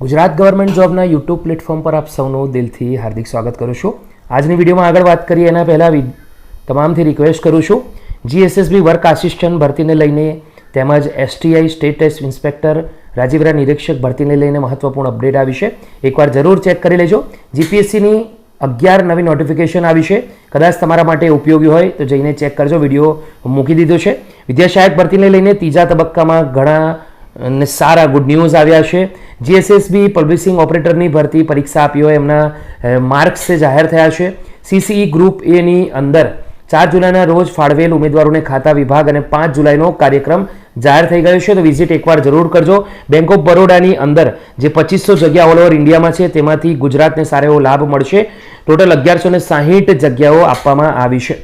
Gujarat government જોબના YouTube platform પર આપ સૌનું દિલથી હાર્દિક સ્વાગત કરું છું. આજની વિડીયોમાં આગળ વાત કરીએ એના પહેલાં તમામથી રિક્વેસ્ટ કરું છું. જીએસએસબી વર્ક આસિસ્ટન્ટ ભરતીને લઈને તેમજ એસટીઆઈ સ્ટેટ ટેસ્ટ ઇન્સ્પેક્ટર રાજીવરા નિરીક્ષક ભરતીને લઈને મહત્વપૂર્ણ અપડેટ આવી છે. એકવાર જરૂર ચેક કરી લેજો. જીપીએસસીની અગિયાર નવી નોટિફિકેશન આવી છે. કદાચ તમારા માટે ઉપયોગી હોય તો જઈને ચેક કરજો. વીડિયો મૂકી દીધો છે. વિદ્યાશાયક ભરતીને લઈને ત્રીજા તબક્કામાં ઘણા અને સારા ગુડ ન્યૂઝ આવ્યા છે. જીએસએસબી પબ્લિશિંગ ઓપરેટરની ભરતી પરીક્ષા આપી હોય એમના માર્ક્સ જાહેર થયા છે. સીસીઈ ગ્રુપ એની અંદર ચાર જુલાઈના રોજ ફાળવેલ ઉમેદવારોને ખાતા વિભાગ અને પાંચ જુલાઈનો કાર્યક્રમ જાહેર થઈ ગયો છે. તો વિઝિટ એકવાર જરૂર કરજો. બેંક ઓફ બરોડાની અંદર જે પચીસો જગ્યા ઓલ ઓવર ઇન્ડિયામાં છે, તેમાંથી ગુજરાતને સારો એવો લાભ મળશે. ટોટલ અગિયારસો ને જગ્યાઓ આપવામાં આવી છે.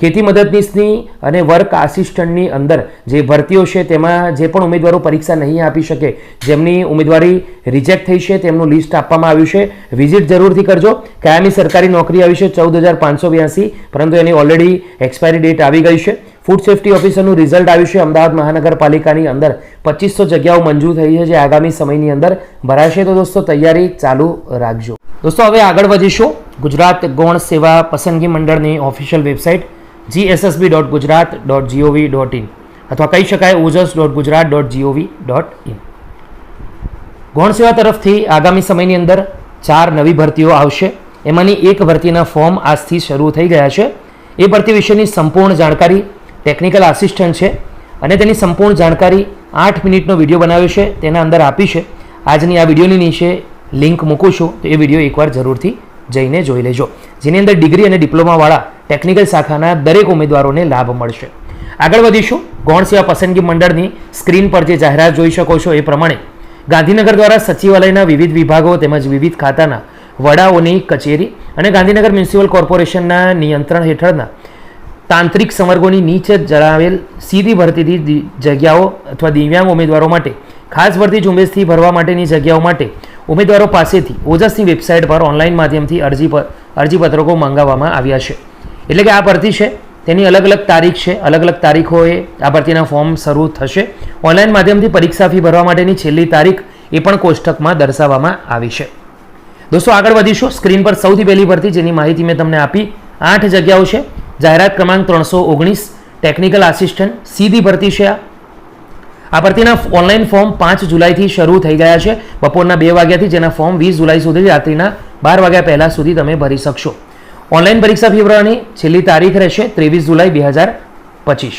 ખેતી મદદનીશની અને વર્ક આસિસ્ટન્ટની અંદર જે ભરતીઓ છે તેમાં જે પણ ઉમેદવારો પરીક્ષા નહીં આપી શકે, જેમની ઉમેદવારી રિજેક્ટ થઈ છે તેમનું લિસ્ટ આપવામાં આવ્યું છે. વિઝિટ જરૂરથી કરજો. કાયમી સરકારી નોકરી આવી છે ચૌદ હજાર પાંચસો બ્યાસી, પરંતુ એની ઓલરેડી એક્સપાયરી ડેટ આવી ગઈ છે. ફૂડ સેફ્ટી ઓફિસરનું રિઝલ્ટ આવ્યું છે. અમદાવાદ મહાનગરપાલિકાની અંદર પચીસો જગ્યાઓ મંજૂર થઈ છે, જે આગામી સમયની અંદર ભરાશે. તો દોસ્તો, તૈયારી ચાલુ રાખજો. દોસ્તો, હવે આગળ વધીશું. ગુજરાત ગૌણ સેવા પસંદગી મંડળની official website GSSB dot Gujarat dot GOV dot in અથવા કહી શકાય Ojas dot Gujarat dot GOV dot in ગૌણ સેવા તરફથી આગામી સમયની અંદર ચાર નવી ભરતીઓ આવશે. એમાંની એક ભરતીના ફોર્મ આજથી શરૂ થઈ ગયા છે. એ ભરતી વિશેની સંપૂર્ણ જાણકારી ટેકનિકલ આસિસ્ટન્ટ છે અને તેની સંપૂર્ણ જાણકારી આઠ મિનિટનો વીડિયો બનાવ્યો છે. તેના અંદર આપી છે. આજની આ વિડીયોની નીચે લિંક મૂકું છું તો એ વીડિયો એકવાર જરૂરથી જઈને જોઈ લેજો, જેની અંદર ડિગ્રી અને ડિપ્લોમાવાળા ટેકનિકલ શાખાના દરેક ઉમેદવારોને લાભ મળશે. આગળ વધીશું. ગૌણ સેવા પસંદગી મંડળની સ્ક્રીન પર જે જાહેરાત જોઈ શકો છો એ પ્રમાણે ગાંધીનગર દ્વારા સચિવાલયના વિવિધ વિભાગો તેમજ વિવિધ ખાતાના વડાઓની કચેરી અને ગાંધીનગર મ્યુનિસિપલ કોર્પોરેશનના નિયંત્રણ હેઠળના તાંત્રિક સંવર્ગોની નીચે જણાવેલ સીધી ભરતીથી જગ્યાઓ અથવા દિવ્યાંગ ઉમેદવારો માટે ખાસ ભરતી ઝુંબેશથી ભરવા માટેની જગ્યાઓ માટે ઉમેદવારો પાસેથી ઓજસની વેબસાઇટ પર ઓનલાઈન માધ્યમથી અરજી અરજીપત્રકો મંગાવવામાં આવ્યા છે. એટલે કે આ ભરતી છે, તેની અલગ અલગ તારીખ છે, અલગ અલગ તારીખોએ આ ભરતીના ફોર્મ શરૂ થશે. ઓનલાઈન માધ્યમથી પરીક્ષા ફી ભરવા માટેની છેલ્લી તારીખ એ પણ કોષ્ટકમાં દર્શાવવામાં આવી છે. દોસ્તો, આગળ વધીશું. સ્ક્રીન પર સૌથી પહેલી ભરતી જેની માહિતી મેં તમને આપી, આઠ જગ્યાઓ છે. જાહેરાત ક્રમાંક ત્રણસો ઓગણીસ, ટેકનિકલ આસિસ્ટન્ટ, સીધી ભરતી છે આ. આ ભરતીના ઓનલાઈન ફોર્મ પાંચ જુલાઈથી શરૂ થઈ ગયા છે. બપોરના બે વાગ્યાથી જેના ફોર્મ વીસ જુલાઈ સુધી, રાત્રિના બાર વાગ્યા પહેલાં સુધી તમે ભરી શકશો. ઓનલાઈન પરીક્ષા ફી છેલ્લી તારીખ રહેશે ત્રેવીસ જુલાઈ બે હજાર પચીસ.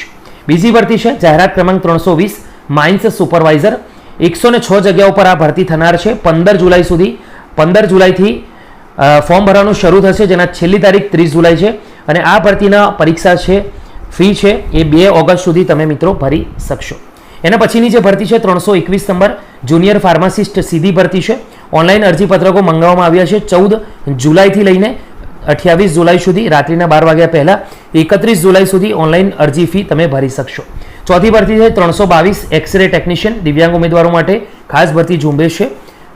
બીજી ભરતી છે જાહેરાત ક્રમાંક ત્રણસો વીસ માઇન્સ સુપરવાઇઝર એકસો ને છ જગ્યા ઉપર આ ભરતી થનાર છે. પંદર જુલાઈ સુધી, પંદર જુલાઈથી ફોર્મ ભરવાનું શરૂ થશે, જેના છેલ્લી તારીખ ત્રીસ જુલાઈ છે. અને આ ભરતીના પરીક્ષા છે, ફી છે, એ બે ઓગસ્ટ સુધી તમે મિત્રો ભરી શકશો. એના પછીની જે ભરતી છે ત્રણસો એકવીસ નંબર, જુનિયર ફાર્માસિસ્ટ સીધી ભરતી છે. ઓનલાઈન અરજીપત્રકો મંગાવવામાં આવ્યા છે ચૌદ જુલાઈથી લઈને અઠ્યાવીસ જુલાઈ સુધી, રાત્રિના બાર વાગ્યા પહેલાં એકત્રીસ જુલાઈ સુધી ઓનલાઈન અરજી ફી તમે ભરી શકશો. ચોથી ભરતી છે ત્રણસો બાવીસ એક્સરે ટેકનિશિયન દિવ્યાંગ ઉમેદવારો માટે ખાસ ભરતી ઝુંબેશ છે.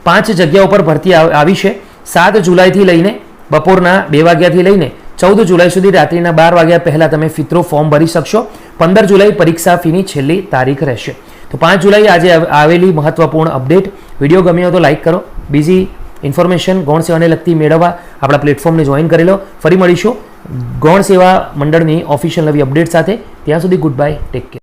પાંચ જગ્યાઓ પર ભરતી આવી છે. સાત જુલાઈથી લઈને બપોરના બે વાગ્યાથી લઈને ચૌદ જુલાઈ સુધી રાત્રિના બાર વાગ્યા પહેલાં તમે ફિત્રો ફોર્મ ભરી શકશો. પંદર જુલાઈ પરીક્ષા ફીની છેલ્લી તારીખ રહેશે. તો પાંચ જુલાઈ આજે આવેલી મહત્વપૂર્ણ અપડેટ. વીડિયો ગમ્યો તો લાઇક કરો. બીજી ઇન્ફોર્મેશન ગૌણ સેવાને લગતી મેળવવા આપણા પ્લેટફોર્મને જોઈન કરી લો. ફરી મળીશું. ગૌણ સેવા મંડળની ઓફિશિયલ નવી અપડેટ સાથે. ત્યાં સુધી ગુડ બાય ટેક કેર.